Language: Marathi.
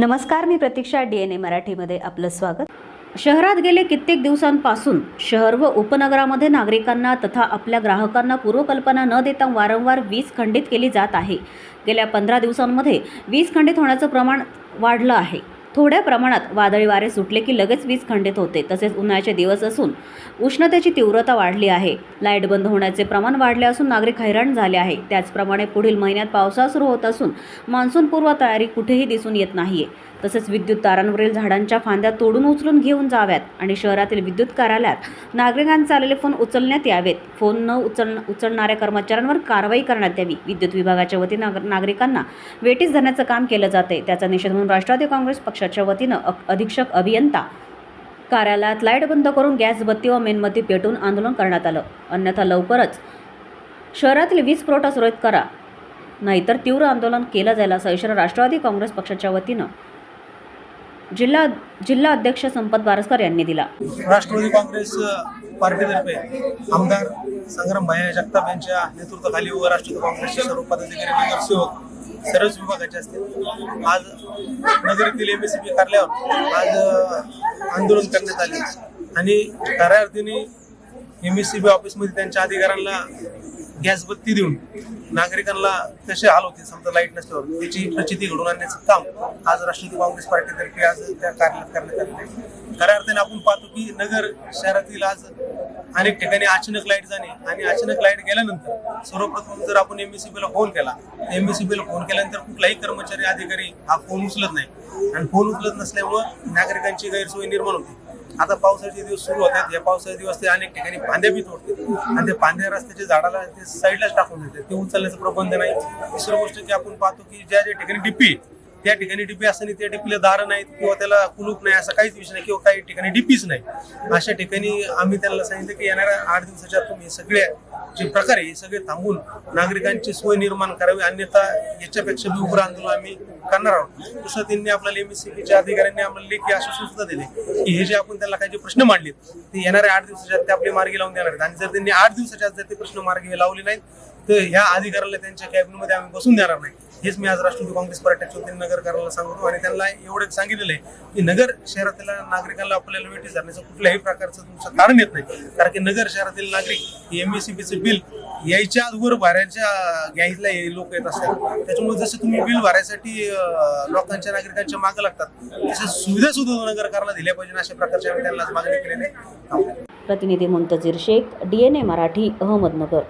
नमस्कार मी प्रतीक्षा डी एन ए मराठीमध्ये आपलं स्वागत. शहरात गेले कित्येक दिवसांपासून शहर व उपनगरामध्ये नागरिकांना तथा आपल्या ग्राहकांना पूर्वकल्पना न देता वारंवार वीज खंडित केली जात आहे. गेल्या पंधरा दिवसांमध्ये वीज खंडित होण्याचं प्रमाण वाढलं आहे. थोड्या प्रमाणात वादळी वारे सुटले की लगेच वीज खंडित होते. तसेच उन्हाळ्याचे दिवस असून उष्णतेची तीव्रता वाढली आहे. लाइट बंद होण्याचे प्रमाण वाढले असून नागरिक हैराण झाले आहे. त्याचप्रमाणे पुढील महिन्यात पावसाळा सुरू होत असून मान्सूनपूर्व तयारी कुठेही दिसून येत नाहीये. तसेच विद्युत तारांवरील झाडांच्या फांद्या तोडून उचलून घेऊन जाव्यात आणि शहरातील विद्युत कार्यालयात नागरिकांचे आलेले फोन उचलण्यात यावेत. फोन न उचल उचलणाऱ्या कर्मचाऱ्यांवर कारवाई करण्यात यावी. विद्युत विभागाच्या वतीने नाग- नागरिकांना वेटीस धरण्याचं काम केलं जाते त्याचा निषेध म्हणून राष्ट्रवादी काँग्रेस पक्ष पक्षाच्या वतीनं अधीक्षक अभियंता कार्यालयात लाइट बंद करून गॅस बत्ती व मेणबत्ती पेटून आंदोलन करण्यात आलं. अन्यथा लवकरच शहरातील वीज पुरवठा सुरळीत करा नाहीतर तीव्र आंदोलन केलं जाईल असा इशारा राष्ट्रवादी काँग्रेस पक्षाच्या वतीनं जिल्हा जिल्हा अध्यक्ष संपत बारसकर यांनी दिला. राष्ट्रवादी काँग्रेस पार्टीतर्फे आमदार संग्राम भाया जगताप यांच्या नेतृत्वाखाली व राष्ट्रवादी काँग्रेसचे सर्व पदाधिकारी नगरसेवक सर्वच विभागाचे असतील. आज नगरीतील येथील एम एस कार्यालयावर आज आंदोलन करण्यात आले. आणि खऱ्या अर्थीने एम एस सी बी ऑफिसमध्ये त्यांच्या अधिकाऱ्यांना गॅस बत्ती देऊन नागरिकांना कसे हाल होते समजा लाइट नसल्यावर त्याची प्रचिती घडून आणण्याचं काम आज राष्ट्रवादी काँग्रेस पार्टीतर्फे आज त्या कार्यालयात करण्यात आलेलं आहे. खऱ्या अर्थाने आपण पाहतो की नगर शहरातील आज अनेक ठिकाणी अचानक लाइट जाणे आणि अचानक लाइट गेल्यानंतर सर्वप्रथम जर आपण एमबीसीबीला फोन केला एमबीसीबीला फोन केल्यानंतर कुठलाही कर्मचारी अधिकारी हा फोन उचलत नाही. आणि फोन उचलत नसल्यामुळं नागरिकांची गैरसोय निर्माण होते. आता पावसाचे दिवस सुरू होतात. या पावसाचे दिवस ते अनेक ठिकाणी पांद्या बी तोडते आणि ते पांद्या रस्त्याच्या झाडाला ते साईडलाच टाकून देते ते उचलण्याचं प्रबंध नाही. दुसरं गोष्ट की आपण पाहतो की ज्या ज्या ठिकाणी डिपी आहे, त्या ठिकाणी डीपी असताना त्या डीपीला दारं नाहीत किंवा त्याला कुलूप नाही असा काहीच विषय नाही किंवा काही ठिकाणी डीपीच नाही. अशा ठिकाणी आम्ही त्यांना सांगितलं की येणाऱ्या आठ दिवसाच्या तुम्ही सगळ्या जे प्रकार आहे हे सगळे थांबून नागरिकांची सोय निर्माण करावी अन्यथा याच्यापेक्षा बी उग्र आंदोलन आम्ही करणार आहोत. दुसरं त्यांनी आपल्याला एमएससीबीच्या अधिकाऱ्यांनी आम्हाला लेखी आश्वासन सुद्धा दिले की हे जे आपण त्यांना काही जे प्रश्न मांडलेत ते येणाऱ्या आठ दिवसाच्या आत ते आपले मार्गी लावून देणार आहेत. आणि जर त्यांनी आठ दिवसाच्या आत जर ते प्रश्न मार्गी लावले नाहीत तर ह्या अधिकाऱ्याला त्यांच्या कॅबिनमध्ये आम्ही बसून देणार नाही. हेच मी आज राष्ट्रवादी काँग्रेस पार्टीच्या वतीने नगरकाराला सांगतो आणि त्यांना एवढं सांगितलेलं आहे की नगर शहरातील नागरिकांना आपल्याला वेटीस धरण्याचं कुठल्याही प्रकारचं तुमचं कारण येत नाही. कारण की नगर शहरातील नागरिक एमएससीबीचे बिल यायच्या आजवर भरायच्या घ्यायला लोक येत असतात. त्याच्यामुळे जसं तुम्ही बिल भरायसाठी लोकांच्या नागरिकांच्या मागं लागतात तशा सुविधा सुद्धा नगरकारला दिल्या पाहिजे अशा प्रकारच्या आम्ही त्यांना मागणी केलेली आहे. प्रतिनिधी Muntazir Shaikh D N A Marathi Ahmednagar.